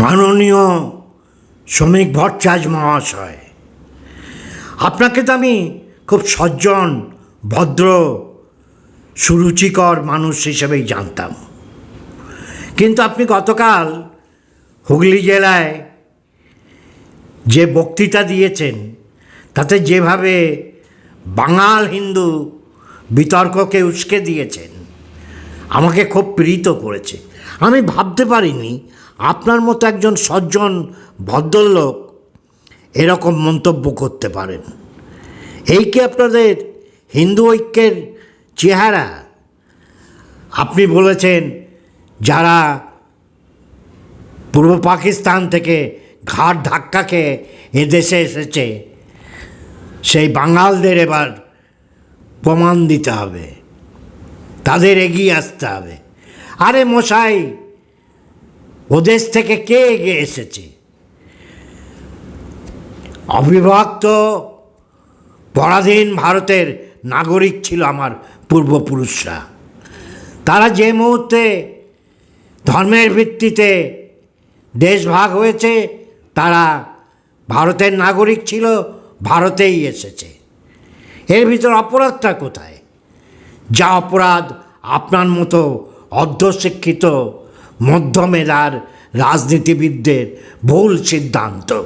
মাননীয় শ্রমিক ভট্টাচার্য মহাশয়। আপনাকে তো আমি খুব সজ্জন, ভদ্র, সুরুচিকর মানুষ হিসেবেই জানতাম। কিন্তু আপনি গতকাল হুগলি জেলায় যে বক্তৃতা দিয়েছেন, তাতে যেভাবে বাঙাল হিন্দু বিতর্ককে উস্কে দিয়েছেন আমাকে খুব প্রীত করেছে। আমি ভাবতে পারিনি আপনার মতো একজন সজ্জন ভদ্রলোক এরকম মন্তব্য করতে পারেন। এই কি আপনাদের হিন্দু ঐক্যের চেহারা? আপনি বলেছেন যারা পূর্ব পাকিস্তান থেকে ঘাট ধাক্কা খেয়ে এদেশে এসেছে, সেই বাঙালদের এবার প্রমাণ দিতে হবে। তাদের এগিয়ে আসতে হবে। আরে মশাই, ওদেশ থেকে কে এগিয়ে এসেছে? অবিভক্ত পরাধীন ভারতের নাগরিক ছিল আমার পূর্বপুরুষরা। তারা যে মুহূর্তে ধর্মের ভিত্তিতে দেশ ভাগ হয়েছে, তারা ভারতের নাগরিক ছিল, ভারতেই এসেছে। এর ভিতর অপরাধটা কোথায়? যা অপরাধ আপনার মতো অর্ধশিক্ষিত মধ্যমেধার রাজনীতিবিদদের ভুল সিদ্ধান্ত।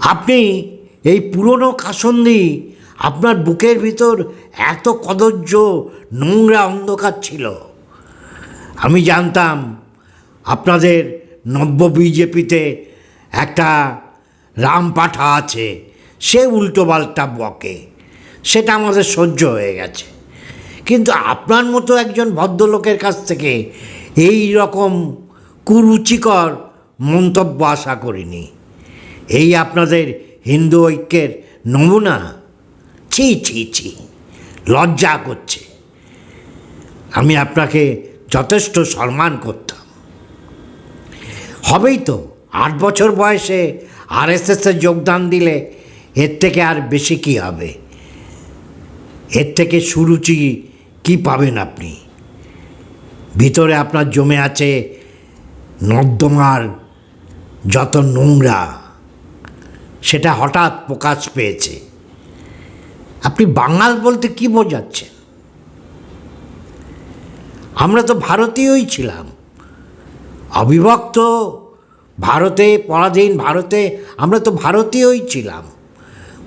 আপনি এই পুরনো কাসন্দি আপনার বুকের ভিতর এত কদর্য নোংরা অন্ধকার ছিল। আমি জানতাম আপনাদের নব্য বিজেপিতে একটা রাম পাঠা আছে, সে উল্টোপাল্টা বকে। সেটা আমাদের সহ্য হয়ে গেছে। কিন্তু আপনার মতো একজন ভদ্রলোকের কাছ থেকে এই রকম কুরুচিকর মন্তব্য আশা করিনি। এই আপনাদের হিন্দু ঐক্যের নমুনা? ছি ছি ছি, লজ্জা করছে। আমি আপনাকে যথেষ্ট সম্মান করতাম। হবেই তো, আট বছর বয়সে আরএসএসে যোগদান দিলে এর থেকে আর বেশি কি হবে? এর থেকে সুরুচি কি পাবেন আপনি? ভিতরে আপনার জমে আছে নর্দমার যত নোংরা, সেটা হঠাৎ প্রকাশ পেয়েছে। আপনি বাঙাল বলতে কি বোঝাচ্ছেন? আমরা তো ভারতীয়ই ছিলাম। অবিভক্ত ভারতে, পরাধীন ভারতে আমরা তো ভারতীয়ই ছিলাম।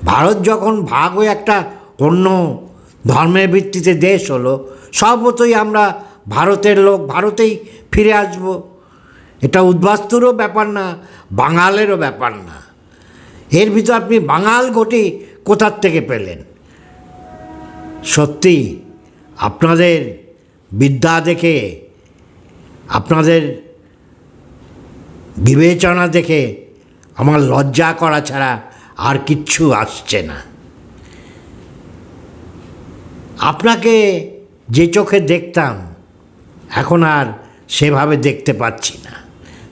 ভারত যখন ভাগ হয়ে একটা অন্য ধর্মের ভিত্তিতে দেশ হলো, সর্বতই আমরা ভারতের লোক, ভারতেই ফিরে আসব। এটা উদ্বাস্তুরও ব্যাপার না, বাঙালেরও ব্যাপার না। এর ভিতর আপনি বাঙাল ঘটি কোথার থেকে পেলেন? সত্যি, আপনাদের বিদ্যা দেখে, আপনাদের বিবেচনা দেখে আমার লজ্জা করা ছাড়া আর কিচ্ছু আসছে না। আপনাকে যে চোখে দেখতাম, এখন আর সেভাবে দেখতে পাচ্ছি না।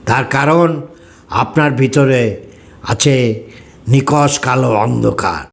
তার কারণ আপনার ভিতরে আছে নিকশ কালো অন্ধকার।